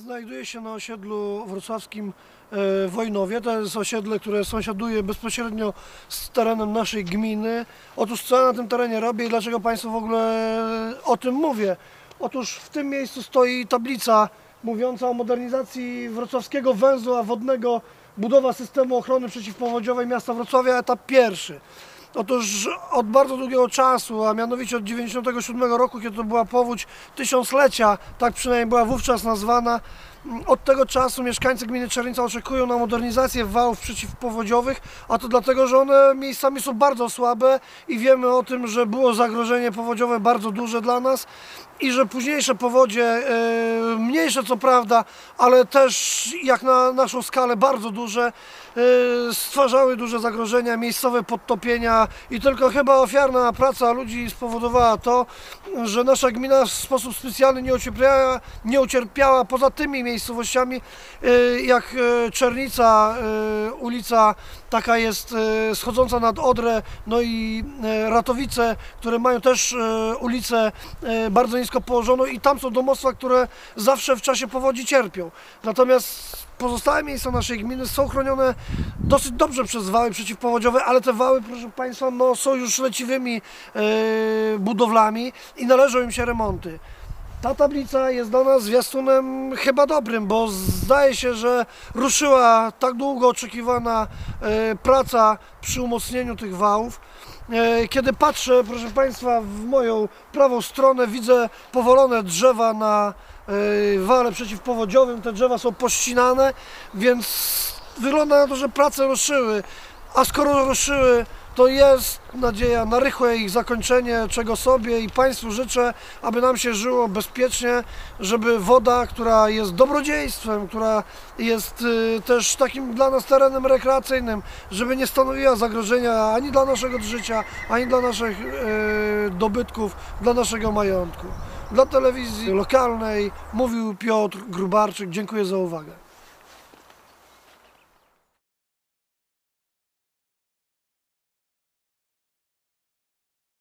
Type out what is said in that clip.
Znajduję się na osiedlu wrocławskim e, Wojnowie. To jest osiedle, które sąsiaduje bezpośrednio z terenem naszej gminy. Otóż co ja na tym terenie robię i dlaczego Państwu w ogóle o tym mówię? Otóż w tym miejscu stoi tablica mówiąca o modernizacji wrocławskiego węzła wodnego, budowa systemu ochrony przeciwpowodziowej miasta Wrocławia, etap pierwszy. Otóż od bardzo długiego czasu, a mianowicie od 97 roku, kiedy to była powódź tysiąclecia, tak przynajmniej była wówczas nazwana, od tego czasu mieszkańcy gminy Czernica oczekują na modernizację wałów przeciwpowodziowych, a to dlatego, że one miejscami są bardzo słabe i wiemy o tym, że było zagrożenie powodziowe bardzo duże dla nas i że późniejsze powodzie, e, mniejsze co prawda, ale też jak na naszą skalę bardzo duże, e, stwarzały duże zagrożenia, miejscowe podtopienia i tylko chyba ofiarna praca ludzi spowodowała to, że nasza gmina w sposób specjalny nie ucierpiała, nie ucierpiała poza tymi miejscowościami e, jak e, Czernica, e, ulica taka jest schodząca nad Odrę, no i Ratowice, które mają też ulicę bardzo nisko położoną i tam są domostwa, które zawsze w czasie powodzi cierpią. Natomiast pozostałe miejsca naszej gminy są chronione dosyć dobrze przez wały przeciwpowodziowe, ale te wały, proszę Państwa, no, są już leciwymi e, budowlami i należą im się remonty. Ta tablica jest dla nas zwiastunem chyba dobrym, bo zdaje się, że ruszyła tak długo oczekiwana e, praca przy umocnieniu tych wałów. E, Kiedy patrzę, proszę Państwa, w moją prawą stronę widzę powolone drzewa na wale przeciwpowodziowym. Te drzewa są pościnane, więc wygląda na to, że prace ruszyły. A skoro ruszyły, to jest nadzieja na rychłe ich zakończenie, czego sobie i Państwu życzę, aby nam się żyło bezpiecznie, żeby woda, która jest dobrodziejstwem, która jest y, też takim dla nas terenem rekreacyjnym, żeby nie stanowiła zagrożenia ani dla naszego życia, ani dla naszych y, dobytków, dla naszego majątku. Dla telewizji lokalnej mówił Piotr Grubarczyk. Dziękuję za uwagę.